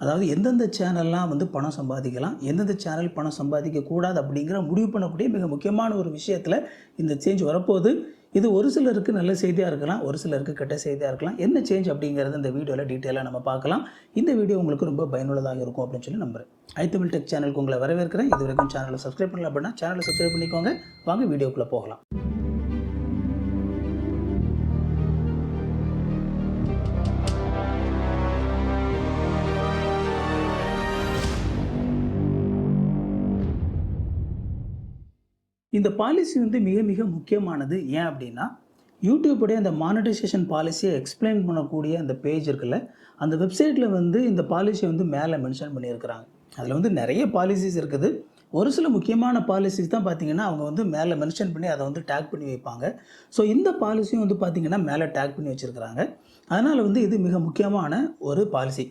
அதாவது எந்தெந்த சேனல்லாம் வந்து பணம் சம்பாதிக்கலாம் எந்தெந்த சேனல் பணம் சம்பாதிக்கக்கூடாது அப்படிங்கிற முடிவு பண்ணக்கூடிய மிக முக்கியமான ஒரு விஷயத்தில் இந்த சேஞ்ச் வரப்போகுது. இது ஒரு சிலருக்கு நல்ல செய்தியாக இருக்கலாம் ஒரு சிலருக்கு கெட்ட செய்தியாக இருக்கலாம். என்ன சேஞ்ச் அப்படிங்கிறது இந்த வீடியோவில் டீட்டெயிலாக நம்ம பார்க்கலாம். இந்த வீடியோ உங்களுக்கு ரொம்ப பயனுள்ளதாக இருக்கும் அப்படின்னு சொல்லி நம்புகிறேன் ஐ தமிழ் டெக் சேனலுக்கு உங்களை வரவேற்கிறேன். இது வரைக்கும் சேனலை சப்ஸ்கிரைப் பண்ணல அப்படின்னா சேனலை சப்ஸ்கிரைப் பண்ணிக்கோங்க. வாங்க வீடியோக்குள்ளே போகலாம். இந்த பாலிசி வந்து மிக மிக முக்கியமானது. ஏன் அப்படின்னா யூடியூப்புடைய அந்த மானிட்டைசேஷன் பாலிசியை எக்ஸ்பிளைன் பண்ணக்கூடிய அந்த பேஜ் இருக்குல்ல அந்த வெப்சைட்டில் வந்து இந்த பாலிசியை வந்து மேலே மென்ஷன் பண்ணியிருக்கிறாங்க. அதில் வந்து நிறைய பாலிசிஸ் இருக்குது. ஒரு சில முக்கியமான பாலிசிஸ் தான் பார்த்தீங்கன்னா அவங்க வந்து மேலே மென்ஷன் பண்ணி அதை வந்து டேக் பண்ணி வைப்பாங்க. ஸோ இந்த பாலிசியும் வந்து பார்த்திங்கன்னா மேலே டேக் பண்ணி வச்சுருக்கிறாங்க. அதனால் வந்து இது மிக முக்கியமான ஒரு பாலிசி